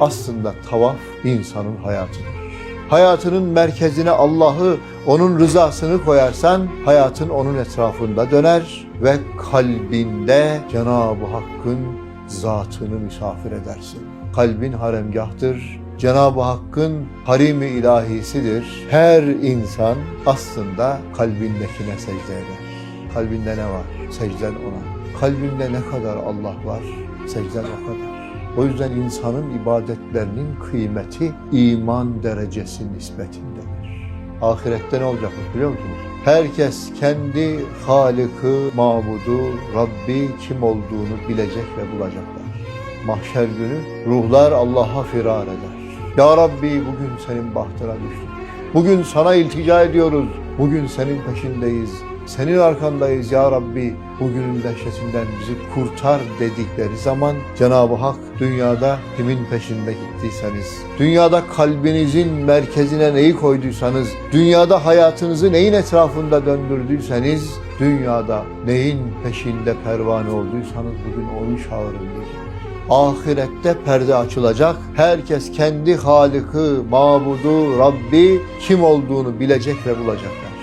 Aslında tavaf insanın hayatıdır. Hayatının merkezine Allah'ı, onun rızasını koyarsan hayatın onun etrafında döner ve kalbinde Cenab-ı Hakk'ın zatını misafir edersin. Kalbin haremgahtır. Cenab-ı Hakk'ın harimi ilahisidir. Her insan aslında kalbindekine secde eder. Kalbinde ne var? Secden ona. Kalbinde ne kadar Allah var? Secden o kadar. O yüzden insanın ibadetlerinin kıymeti iman derecesi nispetindedir. Ahirette ne olacakmış biliyor musunuz? Herkes kendi Halık'ı, Mabudu, Rabbi kim olduğunu bilecek ve bulacaklar. Mahşer günü ruhlar Allah'a firar eder. Ya Rabbi bugün senin bahtına düştük. Bugün sana iltica ediyoruz. Bugün senin peşindeyiz. Senin arkandayız ya Rabbi. Bugünün dehşetinden bizi kurtar dedikleri zaman Cenab-ı Hak dünyada kimin peşinde gittiyseniz, dünyada kalbinizin merkezine neyi koyduysanız, dünyada hayatınızı neyin etrafında döndürdüyseniz, dünyada neyin peşinde pervane olduysanız bugün onu çağırın. Ahirette perde açılacak. Herkes kendi Halık'ı, Mabudu, Rabbi kim olduğunu bilecek ve bulacak.